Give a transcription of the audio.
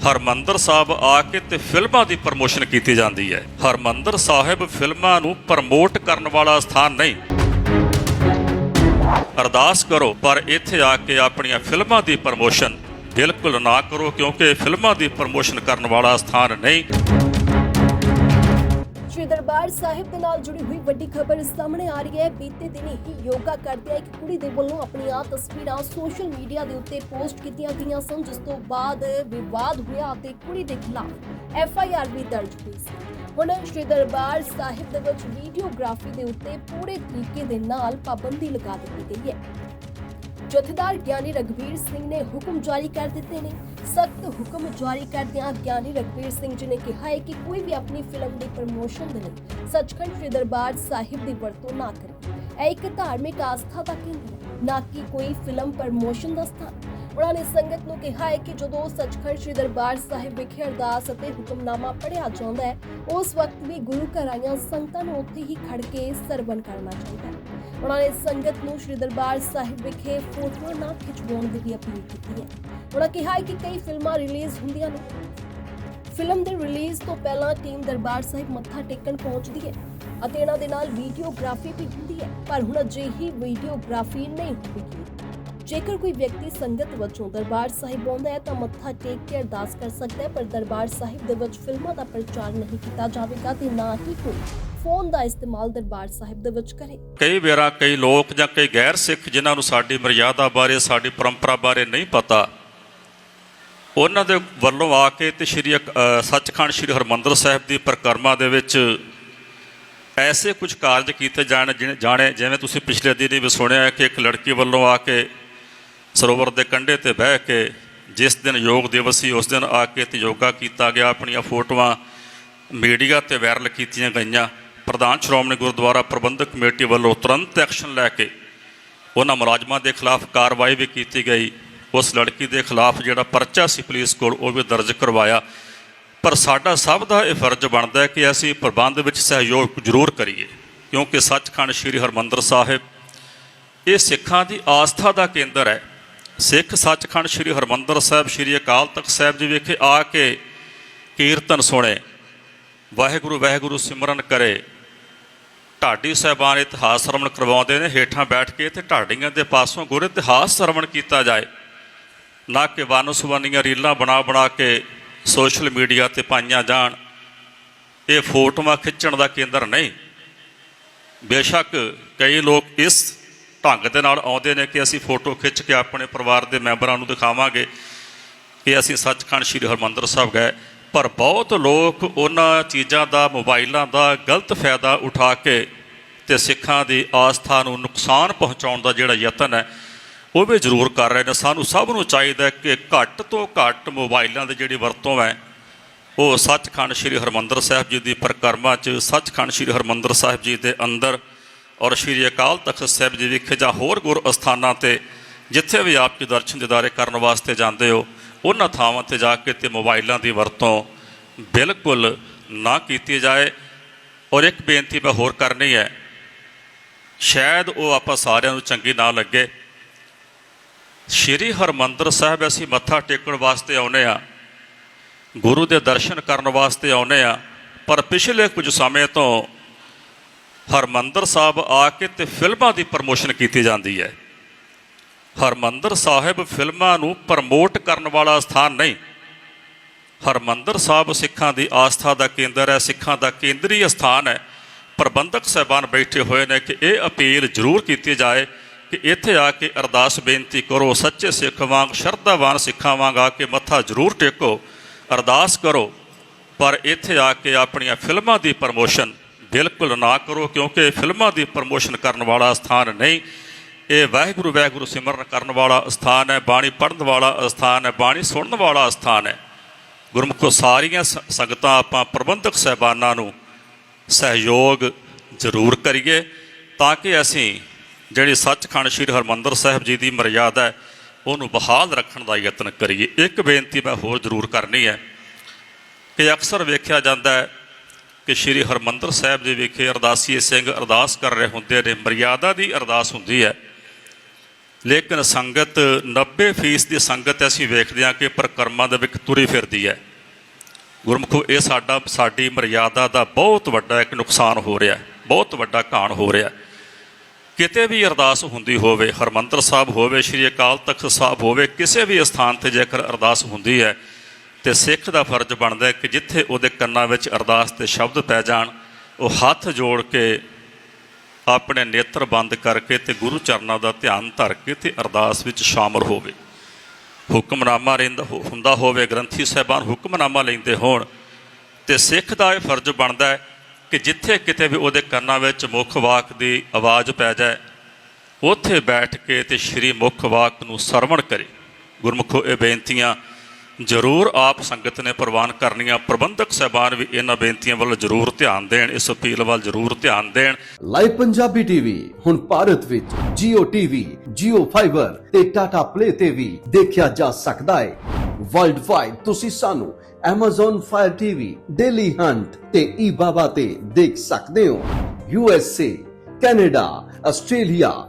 ਹਰਮੰਦਰ ਸਾਹਿਬ ਆ ਕੇ ਤੇ ਫਿਲਮਾਂ ਦੀ ਪ੍ਰਮੋਸ਼ਨ ਕੀਤੀ ਜਾਂਦੀ ਹੈ। ਹਰਮੰਦਰ ਸਾਹਿਬ ਫਿਲਮਾਂ ਨੂੰ ਪ੍ਰਮੋਟ ਕਰਨ ਵਾਲਾ ਸਥਾਨ ਨਹੀਂ। ਅਰਦਾਸ ਕਰੋ, ਪਰ ਇੱਥੇ ਆ ਕੇ ਆਪਣੀਆਂ ਫਿਲਮਾਂ ਦੀ ਪ੍ਰਮੋਸ਼ਨ ਬਿਲਕੁਲ ਨਾ ਕਰੋ, ਕਿਉਂਕਿ ਫਿਲਮਾਂ ਦੀ ਪ੍ਰਮੋਸ਼ਨ ਕਰਨ ਵਾਲਾ ਸਥਾਨ ਨਹੀਂ। ਸ਼੍ਰੀ ਦਰਬਾਰ ਸਾਹਿਬ ਦੇ ਨਾਲ ਜੁੜੀ ਹੋਈ ਵੱਡੀ ਖਬਰ ਸਾਹਮਣੇ ਆ ਰਹੀ ਹੈ। ਬੀਤੇ ਦਿਨੀ ਹੀ ਯੋਗਾ ਕਰਦਿਆਂ ਇੱਕ ਕੁੜੀ ਦੇ ਵੱਲੋਂ ਆਪਣੀਆਂ ਤਸਵੀਰਾਂ ਸੋਸ਼ਲ ਮੀਡੀਆ ਦੇ ਉੱਤੇ ਪੋਸਟ ਕੀਤੀਆਂ ਗਈਆਂ ਸਨ, ਜਿਸ ਤੋਂ ਬਾਅਦ ਵਿਵਾਦ ਹੋਇਆ ਅਤੇ ਕੁੜੀ ਦੇ ਖਿਲਾਫ ਐਫ ਆਈ ਆਰ ਵੀ ਦਰਜ ਹੋਈ ਸੀ। ਹੁਣ ਸ਼੍ਰੀ ਦਰਬਾਰ ਸਾਹਿਬ ਦੇ ਵਿੱਚ ਵੀਡੀਓਗ੍ਰਾਫੀ ਦੇ ਉੱਤੇ ਪੂਰੇ ਤਰੀਕੇ ਦੇ ਨਾਲ ਪਾਬੰਦੀ ਲਗਾ ਦਿੱਤੀ ਗਈ ਹੈ। ਜਥੇਦਾਰ ਗਿਆਨੀ ਰਗਵੀਰ ਸਿੰਘ ਨੇ ਹੁਕਮ ਜਾਰੀ ਕਰ ਦਿੱਤੇ ਨੇ। ਸਖਤ ਹੁਕਮ ਜਾਰੀ ਕਰਦਿਆਂ ਗਿਆਨੀ ਰਗਵੀਰ ਸਿੰਘ ਜੀ ਨੇ ਕਿਹਾ ਹੈ ਕਿ ਕੋਈ ਵੀ ਆਪਣੀ ਫਿਲਮ ਦੀ ਪ੍ਰਮੋਸ਼ਨ ਦੇ ਲਈ ਸੱਚਖੰਡ ਸ੍ਰੀ ਦਰਬਾਰ ਸਾਹਿਬ ਦੀ ਵਰਤੋਂ ਨਾ ਕਰੇ। ਇਹ ਇੱਕ ਧਾਰਮਿਕ ਆਸਥਾ ਦਾ ਕੇਂਦਰ ਹੈ, ਨਾ ਕਿ ਕੋਈ ਫਿਲਮ ਪ੍ਰਮੋਸ਼ਨ ਦਾ ਸਥਾਨ। ਉਹਨਾਂ ਨੇ ਸੰਗਤ ਨੂੰ ਕਿਹਾ ਹੈ ਕਿ ਜਦੋਂ ਸੱਚਖੰਡ ਸ੍ਰੀ ਦਰਬਾਰ ਸਾਹਿਬ ਵਿਖੇ ਅਰਦਾਸ ਅਤੇ ਹੁਕਮਨਾਮਾ ਪੜ੍ਹਿਆ ਜਾਂਦਾ ਹੈ, ਉਸ ਵਕਤ ਵੀ ਗੁਰੂ ਘਰ ਆਈਆਂ ਸੰਗਤਾਂ ਨੂੰ ਉੱਥੇ ਹੀ ਖੜ ਕੇ ਸਰਵਨ ਕਰਨਾ ਚਾਹੀਦਾ ਹੈ। ਉਹਨਾਂ ਨੇ ਸੰਗਤ ਨੂੰ ਸ੍ਰੀ ਦਰਬਾਰ ਸਾਹਿਬ ਵਿਖੇ ਫੋਟੋਆਂ ਨਾ ਖਿਚਵਾਉਣ ਦੀ ਵੀ ਅਪੀਲ ਕੀਤੀ ਹੈ। ਉਹਨਾਂ ਕਿਹਾ ਹੈ ਕਿ ਕਈ ਫਿਲਮਾਂ ਰਿਲੀਜ਼ ਹੁੰਦੀਆਂ ਨੇ। ਫਿਲਮ ਦੇ ਰਿਲੀਜ਼ ਤੋਂ ਪਹਿਲਾਂ ਟੀਮ ਦਰਬਾਰ ਸਾਹਿਬ ਮੱਥਾ ਟੇਕਣ ਪਹੁੰਚਦੀ ਹੈ ਅਤੇ ਇਹਨਾਂ ਦੇ ਨਾਲ ਵੀਡੀਓਗ੍ਰਾਫੀ ਵੀ ਹੁੰਦੀ ਹੈ, ਪਰ ਹੁਣ ਅਜਿਹੀ ਵੀਡੀਓਗ੍ਰਾਫੀ ਨਹੀਂ ਹੋਵੇਗੀ ਜੇਕਰ ਕੋਈ ਵਿਅਕਤੀ ਸੰਗਤ ਵਜੋਂ ਦਰਬਾਰ ਸਾਹਿਬ ਆਉਂਦਾ ਹੈ ਤਾਂ ਮੱਥਾ ਟੇਕ ਕੇ ਅਰਦਾਸ ਕਰ ਸਕਦਾ ਹੈ, ਪਰ ਦਰਬਾਰ ਸਾਹਿਬ ਦੇ ਵਿੱਚ ਫਿਲਮਾਂ ਦਾ ਪ੍ਰਚਾਰ ਨਹੀਂ ਕੀਤਾ ਜਾਵੇਗਾ ਤੇ ਨਾ ਹੀ ਕੋਈ ਫੋਨ ਦਾ ਇਸਤੇਮਾਲ ਦਰਬਾਰ ਸਾਹਿਬ ਦੇ ਵਿੱਚ ਕਰੇ। ਕਈ ਵੇਰਾ ਕਈ ਲੋਕ ਜਾਂ ਕਈ ਗੈਰ ਸਿੱਖ ਜਿਨ੍ਹਾਂ ਨੂੰ ਸਾਡੀ ਮਰਿਆਦਾ ਬਾਰੇ, ਸਾਡੀ ਪਰੰਪਰਾ ਬਾਰੇ ਨਹੀਂ ਪਤਾ, ਉਹਨਾਂ ਦੇ ਵੱਲੋਂ ਆ ਕੇ ਤੇ ਸ਼੍ਰੀ ਅਕ- ਸੱਚਖੰਡ ਸ਼੍ਰੀ ਹਰਮੰਦਰ ਸਾਹਿਬ ਦੀ ਪ੍ਰਕਰਮਾ ਦੇ ਵਿੱਚ ਐਸੇ ਕੁਝ ਕਾਰਜ ਕੀਤੇ ਜਾਣ ਜਿਨ- ਜਾਣੇ, ਜਿਵੇਂ ਤੁਸੀਂ ਪਿਛਲੇ ਦਿਨ ਵੀ ਸੁਣਿਆ ਕਿ ਇੱਕ ਲੜਕੀ ਵੱਲੋਂ ਆ ਕੇ ਸਰੋਵਰ ਦੇ ਕੰਢੇ ਤੇ ਬਹਿ ਕੇ ਜਿਸ ਦਿਨ ਯੋਗ ਦਿਵਸ ਸੀ, ਉਸ ਦਿਨ ਆ ਕੇ ਤੇ ਯੋਗਾ ਕੀਤਾ ਗਿਆ। ਆਪਣੀਆਂ ਫੋਟੋਆਂ ਮੀਡੀਆ ਤੇ ਵਾਇਰਲ ਕੀਤੀਆਂ ਗਈਆਂ। ਪ੍ਰਧਾਨ ਸ਼੍ਰੋਮਣੀ ਗੁਰਦੁਆਰਾ ਪ੍ਰਬੰਧਕ ਕਮੇਟੀ ਵੱਲੋਂ ਤੁਰੰਤ ਐਕਸ਼ਨ ਲੈ ਕੇ ਉਹਨਾਂ ਮੁਲਾਜ਼ਮਾਂ ਦੇ ਖਿਲਾਫ ਕਾਰਵਾਈ ਵੀ ਕੀਤੀ ਗਈ। ਉਸ ਲੜਕੀ ਦੇ ਖਿਲਾਫ ਜਿਹੜਾ ਪਰਚਾ ਸੀ ਪੁਲਿਸ ਕੋਲ, ਉਹ ਵੀ ਦਰਜ ਕਰਵਾਇਆ। ਪਰ ਸਾਡਾ ਸਭ ਦਾ ਇਹ ਫਰਜ਼ ਬਣਦਾ ਹੈ ਕਿ ਅਸੀਂ ਪ੍ਰਬੰਧ ਵਿੱਚ ਸਹਿਯੋਗ ਜ਼ਰੂਰ ਕਰੀਏ, ਕਿਉਂਕਿ ਸੱਚਖੰਡ ਸ੍ਰੀ ਹਰਮੰਦਰ ਸਾਹਿਬ ਇਹ ਸਿੱਖਾਂ ਦੀ ਆਸਥਾ ਦਾ ਕੇਂਦਰ ਹੈ। ਸਿੱਖ ਸੱਚਖੰਡ ਸ੍ਰੀ ਹਰਮੰਦਰ ਸਾਹਿਬ, ਸ੍ਰੀ ਅਕਾਲ ਤਖਤ ਸਾਹਿਬ ਜੀ ਵਿਖੇ ਆ ਕੇ ਕੀਰਤਨ ਸੁਣੇ। ਵਾਹਿਗੁਰੂ ਵਾਹਿਗੁਰੂ ਸਿਮਰਨ ਕਰੇ। ਢਾਡੀ ਸਾਹਿਬਾਨ ਇਤਿਹਾਸ ਸਰਵਣ ਕਰਵਾਉਂਦੇ ਨੇ, ਹੇਠਾਂ ਬੈਠ ਕੇ ਤੇ ਢਾਡੀਆਂ ਦੇ ਪਾਸੋਂ ਗੁਰ ਇਤਿਹਾਸ ਸਰਵਣ ਕੀਤਾ ਜਾਏ। ਨਾ ਕਿ ਵਨਸਵੰਨੀਆਂ ਰੀਲਾਂ ਬਣਾ ਬਣਾ ਕੇ ਸੋਸ਼ਲ ਮੀਡੀਆ ਤੇ ਪਾਈਆਂ ਜਾਣ। ਇਹ ਫੋਟੋਆਂ ਖਿੱਚਣ ਦਾ ਕੇਂਦਰ ਨਹੀਂ। ਬੇਸ਼ੱਕ ਕਈ ਲੋਕ ਇਸ ਢੰਗ ਦੇ ਨਾਲ ਆਉਂਦੇ ਨੇ ਕਿ ਅਸੀਂ ਫੋਟੋ ਖਿੱਚ ਕੇ ਆਪਣੇ ਪਰਿਵਾਰ ਦੇ ਮੈਂਬਰਾਂ ਨੂੰ ਦਿਖਾਵਾਂਗੇ ਕਿ ਅਸੀਂ ਸੱਚਖੰਡ ਸ੍ਰੀ ਹਰਮੰਦਰ ਸਾਹਿਬ ਗਏ। ਪਰ ਬਹੁਤ ਲੋਕ ਉਹਨਾਂ ਚੀਜ਼ਾਂ ਦਾ, ਮੋਬਾਈਲਾਂ ਦਾ ਗਲਤ ਫਾਇਦਾ ਉਠਾ ਕੇ ਤੇ ਸਿੱਖਾਂ ਦੀ ਆਸਥਾ ਨੂੰ ਨੁਕਸਾਨ ਪਹੁੰਚਾਉਣ ਦਾ ਜਿਹੜਾ ਯਤਨ ਹੈ, ਉਹ ਵੀ ਜ਼ਰੂਰ ਕਰ ਰਹੇ ਨੇ। ਸਾਨੂੰ ਸਭ ਨੂੰ ਚਾਹੀਦਾ ਕਿ ਘੱਟ ਤੋਂ ਘੱਟ ਮੋਬਾਈਲਾਂ ਦੀ ਜਿਹੜੀ ਵਰਤੋਂ ਹੈ, ਉਹ ਸੱਚਖੰਡ ਸ੍ਰੀ ਹਰਮੰਦਰ ਸਾਹਿਬ ਜੀ ਦੀ ਪ੍ਰਕਰਮਾ 'ਚ, ਸੱਚਖੰਡ ਸ੍ਰੀ ਹਰਮੰਦਰ ਸਾਹਿਬ ਜੀ ਦੇ ਅੰਦਰ ਔਰ ਸ੍ਰੀ ਅਕਾਲ ਤਖਤ ਸਾਹਿਬ ਜੀ ਵਿਖੇ ਜਾਂ ਹੋਰ ਗੁਰ ਅਸਥਾਨਾਂ ਤੇ ਜਿੱਥੇ ਵੀ ਆਪ ਜੀ ਦਰਸ਼ਨ ਦਿਦਾਰੇ ਕਰਨ ਵਾਸਤੇ ਜਾਂਦੇ ਹੋ, ਉਹਨਾਂ ਥਾਵਾਂ ਤੇ ਜਾ ਕੇ ਤੇ ਮੋਬਾਈਲਾਂ ਦੀ ਵਰਤੋਂ ਬਿਲਕੁਲ ਨਾ ਕੀਤੀ ਜਾਏ। ਔਰ ਇੱਕ ਬੇਨਤੀ ਮੈਂ ਹੋਰ ਕਰਨੀ ਹੈ, ਸ਼ਾਇਦ ਉਹ ਆਪਾਂ ਸਾਰਿਆਂ ਨੂੰ ਚੰਗੀ ਨਾ ਲੱਗੇ। ਸ਼੍ਰੀ ਹਰਮੰਦਰ ਸਾਹਿਬ ਅਸੀਂ ਮੱਥਾ ਟੇਕਣ ਵਾਸਤੇ ਆਉਨੇ ਆ ਗੁਰੂ ਦੇ ਦਰਸ਼ਨ ਕਰਨ ਵਾਸਤੇ ਆਉਨੇ ਆ ਪਰ ਪਿਛਲੇ ਕੁਝ ਸਮੇਂ ਤੋਂ ਹਰਮੰਦਰ ਸਾਹਿਬ ਆ ਕੇ ਤੇ ਫਿਲਮਾਂ ਦੀ ਪ੍ਰਮੋਸ਼ਨ ਕੀਤੀ ਜਾਂਦੀ ਹੈ। ਹਰਮੰਦਰ ਸਾਹਿਬ ਫਿਲਮਾਂ ਨੂੰ ਪ੍ਰਮੋਟ ਕਰਨ ਵਾਲਾ ਸਥਾਨ ਨਹੀਂ। ਹਰਮੰਦਰ ਸਾਹਿਬ ਸਿੱਖਾਂ ਦੀ ਆਸਥਾ ਦਾ ਕੇਂਦਰ ਹੈ, ਸਿੱਖਾਂ ਦਾ ਕੇਂਦਰੀ ਸਥਾਨ ਹੈ। ਪ੍ਰਬੰਧਕ ਸਹਿਬਾਨ ਬੈਠੇ ਹੋਏ ਨੇ ਕਿ ਇਹ ਅਪੀਲ ਜ਼ਰੂਰ ਕੀਤੀ ਜਾਏ ਕਿ ਇੱਥੇ ਆ ਕੇ ਅਰਦਾਸ ਬੇਨਤੀ ਕਰੋ, ਸੱਚੇ ਸਿੱਖ ਵਾਂਗ, ਸ਼ਰਧਾਵਾਨ ਸਿੱਖਾਂ ਵਾਂਗ ਆ ਕੇ ਮੱਥਾ ਜ਼ਰੂਰ ਟੇਕੋ, ਅਰਦਾਸ ਕਰੋ। ਪਰ ਇੱਥੇ ਆ ਕੇ ਆਪਣੀਆਂ ਫਿਲਮਾਂ ਦੀ ਪ੍ਰਮੋਸ਼ਨ ਬਿਲਕੁਲ ਨਾ ਕਰੋ, ਕਿਉਂਕਿ ਫਿਲਮਾਂ ਦੀ ਪ੍ਰਮੋਸ਼ਨ ਕਰਨ ਵਾਲਾ ਸਥਾਨ ਨਹੀਂ। ਇਹ ਵਾਹਿਗੁਰੂ ਵਾਹਿਗੁਰੂ ਸਿਮਰਨ ਕਰਨ ਵਾਲਾ ਸਥਾਨ ਹੈ, ਬਾਣੀ ਪੜ੍ਹਨ ਵਾਲਾ ਸਥਾਨ ਹੈ, ਬਾਣੀ ਸੁਣਨ ਵਾਲਾ ਸਥਾਨ ਹੈ। ਗੁਰਮੁਖੋ ਸਾਰੀਆਂ ਸ- ਸੰਗਤਾਂ ਆਪਾਂ ਪ੍ਰਬੰਧਕ ਸਹਿਬਾਨਾਂ ਨੂੰ ਸਹਿਯੋਗ ਜ਼ਰੂਰ ਕਰੀਏ, ਤਾਂ ਕਿ ਅਸੀਂ ਜਿਹੜੀ ਸੱਚਖੰਡ ਸ੍ਰੀ ਹਰਮੰਦਰ ਸਾਹਿਬ ਜੀ ਦੀ ਮਰਿਆਦਾ ਹੈ, ਉਹਨੂੰ ਬਹਾਲ ਰੱਖਣ ਦਾ ਯਤਨ ਕਰੀਏ। ਇੱਕ ਬੇਨਤੀ ਮੈਂ ਹੋਰ ਜ਼ਰੂਰ ਕਰਨੀ ਹੈ ਕਿ ਅਕਸਰ ਵੇਖਿਆ ਜਾਂਦਾ ਹੈ ਕਿ ਸ੍ਰੀ ਹਰਮੰਦਰ ਸਾਹਿਬ ਜੀ ਵਿਖੇ ਅਰਦਾਸੀਏ ਸਿੰਘ ਅਰਦਾਸ ਕਰ ਰਹੇ ਹੁੰਦੇ ਨੇ, ਮਰਿਆਦਾ ਦੀ ਅਰਦਾਸ ਹੁੰਦੀ ਹੈ। ਲੇਕਿਨ ਸੰਗਤ 90% ਦੀ ਸੰਗਤ ਅਸੀਂ ਵੇਖਦੇ ਹਾਂ ਕਿ ਪ੍ਰਕਰਮਾਂ ਦੇ ਵਿੱਚ ਤੁਰੀ ਫਿਰਦੀ ਹੈ। ਗੁਰਮੁਖੋ, ਇਹ ਸਾਡਾ, ਸਾਡੀ ਮਰਿਆਦਾ ਦਾ ਬਹੁਤ ਵੱਡਾ ਇੱਕ ਨੁਕਸਾਨ ਹੋ ਰਿਹਾ ਹੈ, ਬਹੁਤ ਵੱਡਾ ਘਾਣ ਹੋ ਰਿਹਾ ਕਿਤੇ ਵੀ ਅਰਦਾਸ ਹੁੰਦੀ ਹੋਵੇ, ਹਰਮੰਦਰ ਸਾਹਿਬ ਹੋਵੇ, ਸ੍ਰੀ ਅਕਾਲ ਤਖਤ ਸਾਹਿਬ ਹੋਵੇ, ਕਿਸੇ ਵੀ ਸਥਾਨ ਤੇ ਜੇਕਰ ਅਰਦਾਸ ਹੁੰਦੀ ਹੈ ਤੇ ਸਿੱਖ ਦਾ ਫਰਜ਼ ਬਣਦਾ ਹੈ ਕਿ ਜਿੱਥੇ ਉਹਦੇ ਕੰਨਾਂ ਵਿੱਚ ਅਰਦਾਸ ਦੇ ਸ਼ਬਦ ਪੈ ਜਾਣ, ਉਹ ਹੱਥ ਜੋੜ ਕੇ ਆਪਣੇ ਨੇਤਰ ਬੰਦ ਕਰਕੇ ਤੇ ਗੁਰੂ ਚਰਨਾਂ ਦਾ ਧਿਆਨ ਧਰ ਕੇ ਤੇ ਅਰਦਾਸ ਵਿੱਚ ਸ਼ਾਮਲ ਹੋਵੇ। ਹੁਕਮਨਾਮਾ ਰਹਿੰਦਾ ਹੋ- ਹੁੰਦਾ ਹੋਵੇ, ਗ੍ਰੰਥੀ ਸਾਹਿਬਾਨ ਹੁਕਮਨਾਮਾ ਲੈਂਦੇ ਹੋਣ, ਤੇ ਸਿੱਖ ਦਾ ਇਹ ਫਰਜ਼ ਬਣਦਾ ਹੈ ਕਿ ਜਿੱਥੇ ਕਿਤੇ ਵੀ ਉਹਦੇ ਕੰਨਾਂ ਵਿੱਚ ਮੁੱਖ ਵਾਕ ਦੀ ਆਵਾਜ਼ ਪੈ ਜਾਏ, ਉੱਥੇ ਬੈਠ ਕੇ ਤੇ ਸ਼੍ਰੀ ਮੁੱਖ ਵਾਕ ਨੂੰ ਸਰਵਣ ਕਰੇ। ਗੁਰਮੁਖੋ, ਇਹ ਬੇਨਤੀਆਂ ਜ਼ਰੂਰ ਆਪ ਸੰਗਤ ਨੇ ਪ੍ਰਵਾਨ ਕਰਨੀਆਂ। ਪ੍ਰਬੰਧਕ ਸਾਹਿਬਾਨ ਵੀ ਇਹਨਾਂ ਬੇਨਤੀਆਂ ਵੱਲ ਜ਼ਰੂਰ ਧਿਆਨ ਦੇਣ ਇਸ ਅਪੀਲ ਵੱਲ ਜ਼ਰੂਰ ਧਿਆਨ ਦੇਣ। ਲਾਈਵ ਪੰਜਾਬੀ ਟੀਵੀ ਹੁਣ ਭਾਰਤ ਵਿੱਚ Jio TV, Jio Fiber ਤੇ Tata Play ਤੇ ਵੀ ਦੇਖਿਆ ਜਾ ਸਕਦਾ ਹੈ। ਵਰਲਡ ਵਾਈਡ ਤੁਸੀਂ ਸਾਨੂੰ Amazon Fire TV, Daily Hunt ਤੇ eBaba ਤੇ ਦੇਖ ਸਕਦੇ ਹੋ। USA, Canada, Australia,